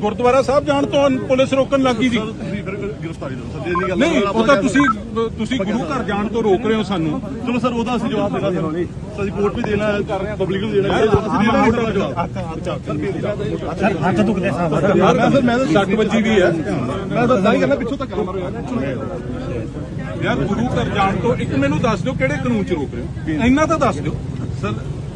ਗੁਰਦੁਆਰਾ ਸਾਹਿਬ ਜਾਣ ਤੋਂ ਪੁਲਿਸ ਰੋਕਣ ਲੱਗੀ ਸੀ। ਤੁਸੀਂ ਫਿਰ ਗ੍ਰਿਫਤਾਰੀ ਦਿਓ। ਸਰ ਜੇ ਨਹੀਂ ਗੱਲ ਨਹੀਂ ਉਹ ਤਾਂ ਤੁਸੀਂ ਤੁਸੀਂ ਗੁਰੂ ਘਰ ਜਾਣ ਤੋਂ ਰੋਕ ਰਹੇ ਹੋ ਸਾਨੂੰ। ਚਲੋ ਸਰ ਉਹਦਾ ਅਸੀਂ ਜਵਾਬ ਦੇਣਾ ਸਰ। ਅਸੀਂ ਕੋਰਟ ਵੀ ਦੇਣਾ ਹੈ ਪਬਲਿਕ ਨੂੰ ਦੇਣਾ ਹੈ। ਅਸੀਂ ਦੇਣਾ ਵੋਟਾਂ ਦਾ ਜਵਾਬ। ਹੱਥ ਦੁਖਦੇ ਸਾਹਿਬ ਯਾਰ ਮੈਂ ਫਿਰ ਮੈਂ ਤਾਂ 60 ਵੱਜੀ ਵੀ ਹੈ। ਮੈਂ ਤਾਂ ਹੀ ਕਹਿੰਦਾ ਪਿੱਛੋਂ ਤੱਕ ਮਾਰੋ ਯਾਰ ਗੁਰੂ ਘਰ ਜਾਣ ਤੋਂ ਇੱਕ ਮੈਨੂੰ ਦੱਸ ਦਿਓ ਕਿਹੜੇ ਕਾਨੂੰਨ 'ਚ ਰੋਕ ਰਹੇ ਹੋ? ਇੰਨਾ ਤਾਂ ਦੱਸ ਦਿਓ। ਸਰ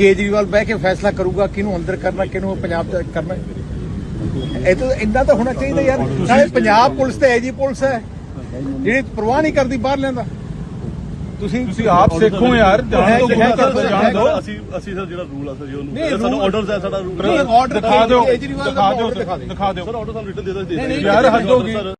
ਕੇਜਰੀਵਾਲ ਬਹਿ ਕੇ ਫੈਸਲਾ ਕਰੂਗਾ ਕਿਹਨੂੰ ਅੰਦਰ ਕਰਨਾ ਕਿਹਨੂੰ ਪੰਜਾਬ ਚ ਕਰਨਾ। ਇਹ ਤਾਂ ਇੰਨਾ ਤਾਂ ਹੋਣਾ ਚਾਹੀਦਾ ਯਾਰ। ਸਾਰੇ ਪੰਜਾਬ ਪੁਲਿਸ ਤੇ ਐਜੀ ਪੁਲਿਸ ਹੈ ਜਿਹੜੀ ਪਰਵਾਹ ਨਹੀਂ ਕਰਦੀ ਬਾਹਰ ਲੈਂਦਾ ਤੁਸੀਂ ਤੁਸੀਂ ਆਪ ਸਿੱਖੋ ਯਾਰ ਜਾਣ ਤੋਂ ਜਾਣ ਦਿਓ। ਅਸੀਂ ਅਸੀਂ ਸਰ ਜਿਹੜਾ ਰੂਲ ਆ ਸਰ ਜੀ ਉਹਨੂੰ ਸਾਡਾ ਆਰਡਰਸ ਹੈ ਸਾਡਾ ਰੂਲ ਦਿਖਾ ਦਿਓ। ਦਾ ਦਿਖਾ ਦਿਓ ਦਿਖਾ ਦਿਓ। ਸਰ ਆਰਡਰ ਸਾਨੂੰ ਰਿਟਨ ਦੇ ਦੋ ਯਾਰ ਹੱਦ ਹੋ ਗਈ। ਸਰ।